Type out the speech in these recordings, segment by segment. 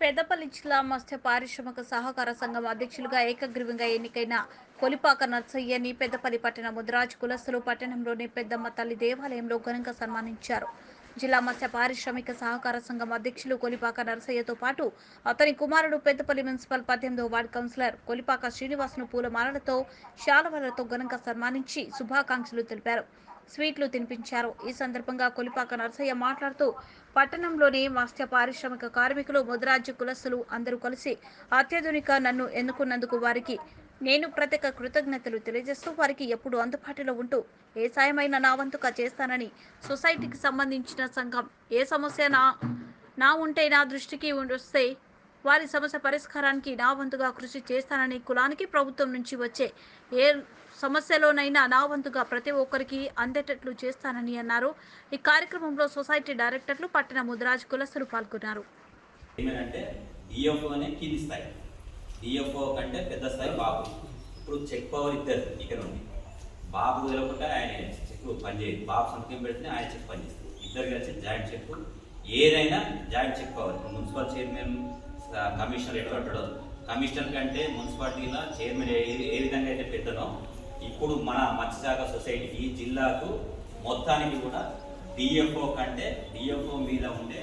పెద్దపల్లి జిల్లా మత్స్య పారిశ్రామిక సహకార సంఘం అధ్యక్షులుగా ఏకగ్రీవంగా ఎన్నికైన కొలిపాక నర్సయ్యని పెద్దపల్లి పట్టణ ముద్రాజ్ కులస్తులు పట్టణంలోని పెద్దమ్మ తల్లి దేవాలయంలో ఘనంగా సన్మానించారు. జిల్లా మత్స్య పారిశ్రామిక సహకార సంఘం అధ్యక్షులు కొలిపాక నరసయ్యతో పాటు అతని కుమారుడు పెద్దపల్లి మున్సిపల్ పద్దెనిమిదవ వార్డు కౌన్సిలర్ కొలిపాక శ్రీనివాసును పూలమాలలతో శాలవలతో ఘనంగా సన్మానించి శుభాకాంక్షలు తెలిపారు. స్వీట్లు తినిపించారు. ఈ సందర్భంగా కొలిపాక నరసయ్య మాట్లాడుతూ పట్టణంలోని మత్స్య పారిశ్రామిక కార్మికులు ముద్రాజ్య కులస్తులు అందరూ కలిసి అత్యాధునిక నన్ను ఎన్నుకున్నందుకు వారికి నేను ప్రత్యేక కృతజ్ఞతలు తెలియజేస్తూ వారికి ఎప్పుడు అందుబాటులో ఉంటూ ఏ సాయమైనా నా వంతుగా చేస్తానని సొసైటీకి సంబంధించిన సంఘం ఏ సమస్య నా నా ఉంటే నా దృష్టికి వస్తే వారి సమస్య పరిష్కారానికి నా వంతుగా కృషి చేస్తానని కులానికి ప్రభుత్వం నుంచి వచ్చే ఏ సమస్యలోనైనా నా వంతుగా ప్రతి ఒక్కరికి అందేటట్లు చేస్తానని అన్నారు. ఈ కార్యక్రమంలో సొసైటీ డైరెక్టర్లు పట్టణ ముద్రాజ్ కులస్తులు పాల్గొన్నారు. ఏమనంటే కంటే పెద్ద స్థాయి బాబు. ఇప్పుడు చెక్ పవర్ ఇద్దరు ఇక్కడ ఉంది. బాబు తెలియకుండా ఆయన చెక్ పనిచేయదు బాబు సంతకం పెడితే ఆయన చెక్ పనిచేస్తుంది ఇద్దరు కలిసి జాయింట్ చెక్. ఏదైనా joint check power. Municipal chairman commissioner ఎట్లా ఉంటాడో. కమిషనర్ కంటే మున్సిపాలిటీలో చైర్మన్ ఏ ఏ విధంగా అయితే పెద్దనో ఇప్పుడు మన మత్స్యశాఖ సొసైటీ ఈ జిల్లాకు మొత్తానికి కూడా డిఎఫ్ఓ కంటే డిఎఫ్ఓ మీద ఉండే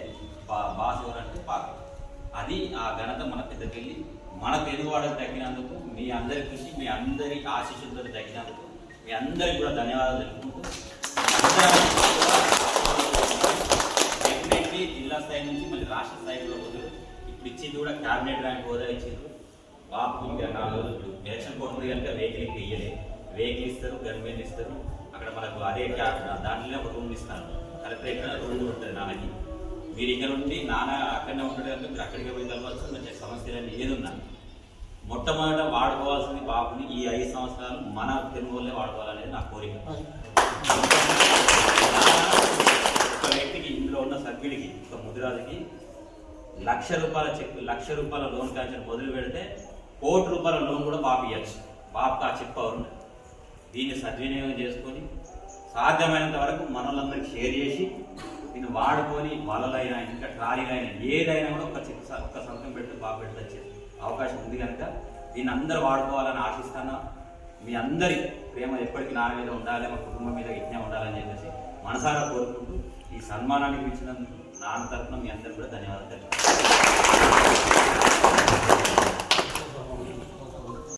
బా- బాస్ ఎవరంటే పాక. అది ఆ ఘనత మన పెద్దకెళ్ళి మన తెలుగువాడకు తగ్గినందుకు మీ అందరి కృషి మీ అందరి ఆశీస్సులతో తగ్గినందుకు మీ అందరికి కూడా ధన్యవాదాలు తెలుపుకుంటూ. కూడా క్యాబినెట్ ర్యాంక్ హోదా ఇచ్చారు బాబు ఇంకా నాలుగు రోజులు ఎలక్షన్ కోర్టు కనుక వెహికల్ ఇయ్యలే వెహికల్ ఇస్తారు గవర్నమెంట్ ఇస్తారు. అక్కడ మనకు అదే దాంట్లోనే ఒక రూమ్ ఇస్తారు కలెక్టరేట్ రూమ్ ఉంటుంది నాన్నకి. మీరు ఇక్కడ ఉండి నాన్న అక్కడనే ఉంటాడు కనుక మీరు అక్కడికి పోయి తెలవచ్చు మంచి సమస్యలు ఏదున్నా మొట్టమొదట వాడుకోవాల్సింది బాబుని ఈ ఐదు సంవత్సరాలు మన తెలుగు వాళ్ళే వాడుకోవాలనేది నా కోరిక. ఒక వ్యక్తికి ఇందులో ఉన్న సభ్యుడికి ఒక ముదిరాజుకి లక్ష రూపాయల చెక్ లక్ష రూపాయల లోన్ కాంచిన వదిలి పెడితే కోటి రూపాయల లోన్ కూడా బాబు ఇవ్వచ్చు ఆ చెక్ పవర్ దీన్ని సద్వినియోగం చేసుకొని సాధ్యమైనంత వరకు మనలందరికీ షేర్ చేసి దీన్ని వాడుకొని వలలైనా ఇంకా ట్రాలీలైనా ఏదైనా కూడా ఒక చెక్ ఒక సంతకం పెడితే బాబు పెడితే అవకాశం ఉంది కనుక దీన్ని అందరూ వాడుకోవాలని ఆశిస్తాను మీ అందరి ప్రేమ ఎప్పటికీ నా మీద ఉండాలి మా కుటుంబం మీద యజ్ఞం ఉండాలని చెప్పేసి మనసారా కోరుకుంటూ ఈ సన్మానానికి ఇచ్చినందుకు నా తరఫున మీ అందరికీ కూడా ధన్యవాదాలు.